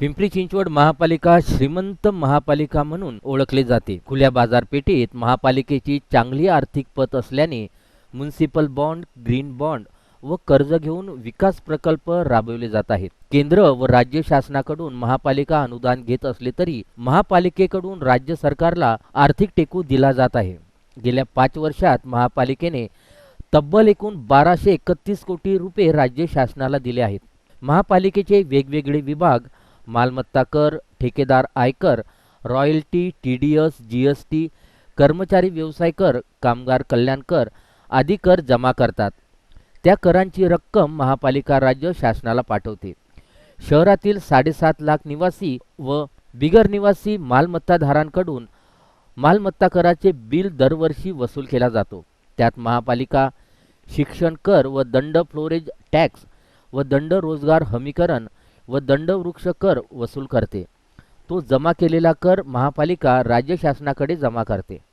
पिंपरी चिंचवड महापालिका श्रीमंत महापालिका म्हणून ओळखले जाते. खुल्या बाजारपेठेत महापालिकेची चांगली आर्थिक पत असल्याने म्युन्सिपल बॉन्ड ग्रीन बॉन्ड व कर्ज घेऊन विकास प्रकल्प राबवले जात आहेत. केंद्र व राज्य शासनाकडून महापालिका अनुदान घेत असले तरी महापालिकेकडून राज्य सरकारला आर्थिक टेकू दिला जात आहे. गेल्या पाच वर्षात महापालिकेने तब्बल एकूण बाराशे एकतीस कोटी रुपये राज्य शासनाला दिले आहेत. महापालिकेचे वेगवेगळे विभाग मालमत्ता कर ठेकेदार आयकर royalty T D S G S T कर्मचारी व्यवसाय कर कामगार कल्याण कर आदी कर जमा करतात. त्या करांची रक्कम महापालिका राज्य शासनाला पाठवते. शहरातील साडेसात लाख निवासी व बिगर निवासी मालमत्ताधारांकडून मालमत्ता कराचे बिल दरवर्षी वसूल केला जातो. त्यात महापालिका शिक्षण कर व दंड फ्लोरेज टॅक्स व दंड रोजगार हमीकरण व दंड वृक्ष कर वसूल करते. तो जमा केलेला कर महापालिका राज्य शासनाकडे जमा करते.